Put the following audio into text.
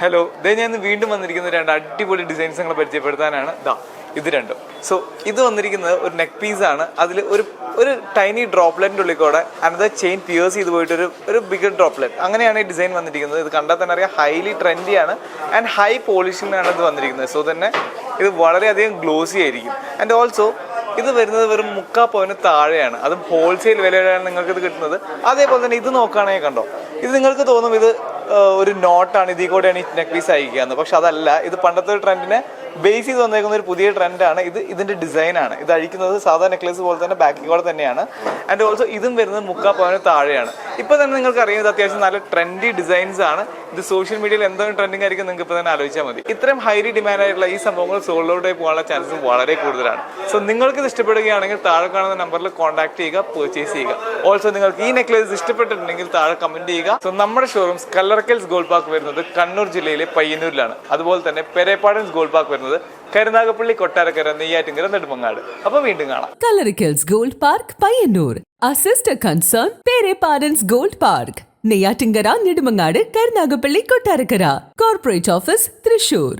Hello ദേ ഞാൻ വീണ്ടും വന്നിരിക്കുന്ന രണ്ട് അടിപൊളി ഡിസൈൻസ് നിങ്ങളെ പരിചയപ്പെടുത്താനാണ്. ദാ ഇത് രണ്ടും. സോ ഇത് വന്നിരിക്കുന്നത് ഒരു നെക്ക് പീസ് ആണ്. അതിൽ ഒരു ഒരു ടൈനി ഡ്രോപ്ലെറ്റിന്റെ ഉള്ളിൽ കൂടെ അനദർ ചെയിൻ പിയേഴ്സ് ചെയ്ത് പോയിട്ട് ഒരു ബിഗർ ഡ്രോപ്ലെറ്റ് അങ്ങനെയാണ് ഈ ഡിസൈൻ വന്നിരിക്കുന്നത്. ഇത് കണ്ടാൽ തന്നെ അറിയാം ഹൈലി ട്രെൻഡിയാണ് ആൻഡ് ഹൈ പോളിഷിങ്ങാണ് ഇത് വന്നിരിക്കുന്നത്. സോ തന്നെ ഇത് വളരെയധികം ഗ്ലോസി ആയിരിക്കും. ആൻഡ് ഓൾസോ ഇത് വരുന്നത് വെറും മുക്കാ പോയിന് താഴെയാണ്. അതും ഹോൾസെയിൽ വിലയിലാണ് നിങ്ങൾക്ക് ഇത് കിട്ടുന്നത്. അതേപോലെ തന്നെ ഇത് നോക്കുകയാണെങ്കിൽ കണ്ടോ? ഇത് നിങ്ങൾക്ക് തോന്നും ഇത് ഒരു നോട്ടാണ് ഇതിൽ കൂടെയാണ് ഈ നെക്ക് പീസ് അയക്കുക എന്ന് പക്ഷെ അതല്ല ഇത് പണ്ടത്തെ ഒരു ട്രെൻഡിനെ ബേസ് ചെയ്ത് വന്നേക്കുന്ന ഒരു പുതിയ ട്രെൻഡാണ് ഇത് ഇതിന്റെ ഡിസൈനാണ് ഇത് അഴിക്കുന്നത് സാധാ നെക്ലേസ് പോലെ തന്നെ ബാക്കിൽ കൂടെ തന്നെയാണ്. ആൻഡ് ഓൾസോ ഇതും വരുന്നത് മുക്കാ പവന് താഴെയാണ്. ഇപ്പൊ തന്നെ നിങ്ങൾക്ക് അറിയാം ഇത് അത്യാവശ്യം നല്ല ട്രെൻഡി ഡിസൈൻസ് ആണ്. ഇത് സോഷ്യൽ മീഡിയയിൽ എന്തെങ്കിലും ട്രെൻഡിങ് ആയിരിക്കും നിങ്ങൾക്ക് ഇപ്പൊ തന്നെ ആലോചിച്ചാൽ മതി. ഇത്രയും ഹൈലി ഡിമാൻഡ് ആയിട്ടുള്ള ഈ സംഭവങ്ങൾ സോളിലൂടെ പോകാനുള്ള ചാൻസ് വളരെ കൂടുതലാണ്. സോ നിങ്ങൾക്ക് ഇത് ഇഷ്ടപ്പെടുകയാണെങ്കിൽ താഴെ കാണുന്ന നമ്പറിൽ കോൺടാക്ട് ചെയ്യുക പർച്ചേസ് ചെയ്യുക. ഓൾസോ നിങ്ങൾക്ക് ഈ നെക്ലേസ് ഇഷ്ടപ്പെട്ടിട്ടുണ്ടെങ്കിൽ താഴെ കമന്റ് ചെയ്യുക. സോ നമ്മുടെ ഷോറൂംസ് കല്ലറക്കൽസ് ഗോൾഡ് പാർക്ക് വരുന്നത് കണ്ണൂർ ജില്ലയിലെ പയ്യന്നൂരിലാണ്. അതുപോലെ തന്നെ പെരേപ്പാടൻസ് ഗോൾഡ് പാർക്ക് വരുന്നത് കരുനാഗപ്പള്ളി കൊട്ടാരക്കര നെയ്യാറ്റിങ്കര നെടുമങ്ങാട്. അപ്പൊ വീണ്ടും കാണാം. Coloricals gold park Payyanur assist concern Perepadans Pere park. Neyyattinkara Nedumangad Karunagappally Kottarakkara corporate office Thrissur